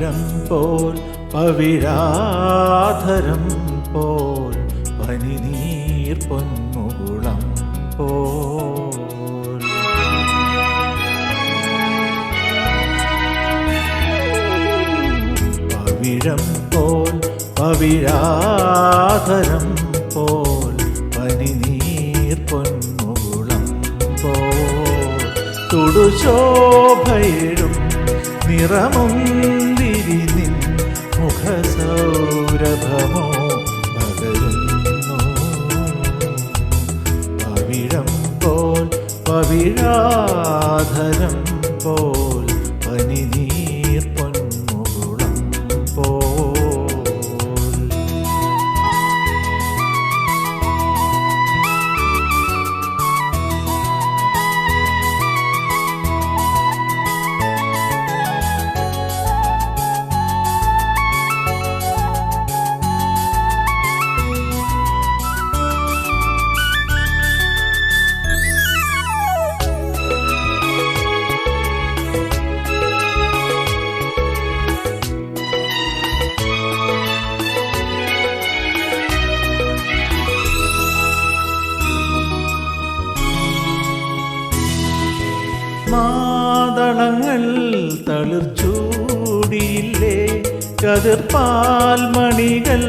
പോൽ പവിരാധരം പോൽ പനിനീർ പൊന്നുകുളം പോൽ. പവിഴം പോൽ പവിരാധരം പോൽ പനിനീർ പൊന്മുകുളം പോൽ. തുടുശോഭയിടും നിറമുന്തിരി നിൻ മുഖസൗരഭമോ പകരുന്നു? പവിഴം പോൽ പവിഴാധരം മാതളങ്ങൾ തളിർച്ചൂടിയില്ലേ കതിർപ്പാൽ മണികൾ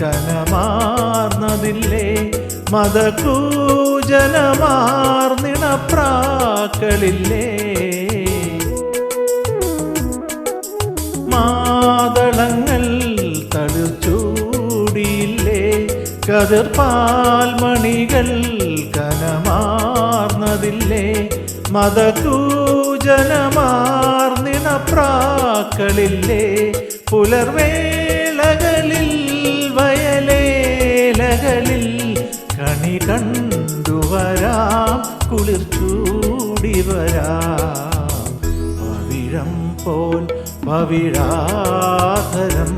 കനമാർന്നതില്ലേ? മതകൂജനമാർന്നിണപ്രാക്കളില്ലേ? മാതളങ്ങൾ തളിർച്ചൂടിയില്ലേ കതിർപ്പാൽ മണികൾ കനമാർന്നതില്ലേ? മതകൂജനമാർന്നിണപ്രാക്കളില്ലേ പുലർവേളകളിൽ വയലേലകളിൽ കണി കണ്ടുവരാം കുളിർ ചൂടി പവിഴം പോൽ പവിഴാധരം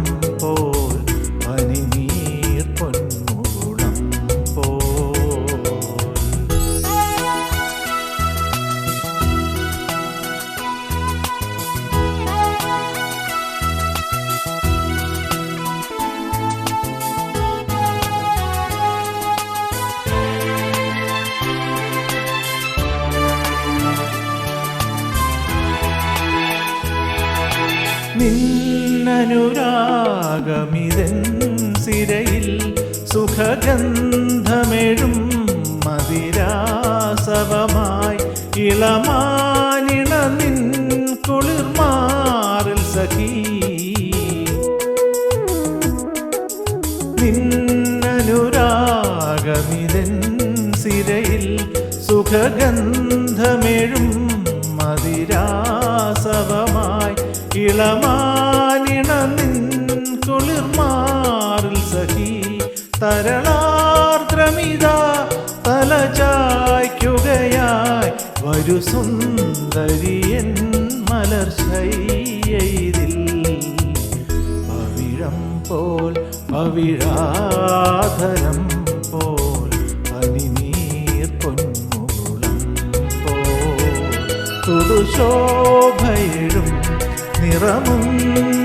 നിന്നനുരാഗമിതൻ സിരയിൽ സുഖഗന്ധമെഴും മതിരാസവമായി ഇളമാനിണ നിൻ കുളിർമാറിൽ സഖീ. നിന്നനുരാഗമിതൻ സിരയിൽ സുഖഗന്ധമെഴും മതിരാസവമായി ഇളമാനിണ തരളാർദ്രമിത തലചായ്ക്കുകയായി. വരു സുന്ദരിയൻ മലർശയ്യതിൽ പവിഴം പോൽ പവിഴാധരം പോൽ പനിനീർ പോ പോൽ. തുടുശോഭയിടും നിറമുന്തിരി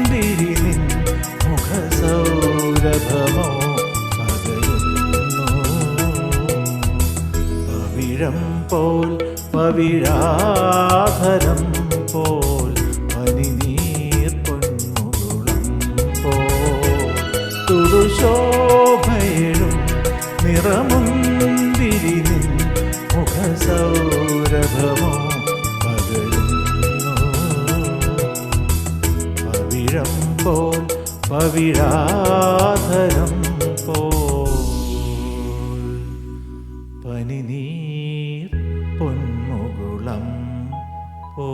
പവിഴം പോൽ പവിഴാധരം പോൽ പനിനീർ പൊന്മുകുളം നിറമുന്തിരി മുഖസൗരഭമോ പോൽ പവിഴാധരം പോൽ പനിനീർ പൊന്മുകുളം. പോ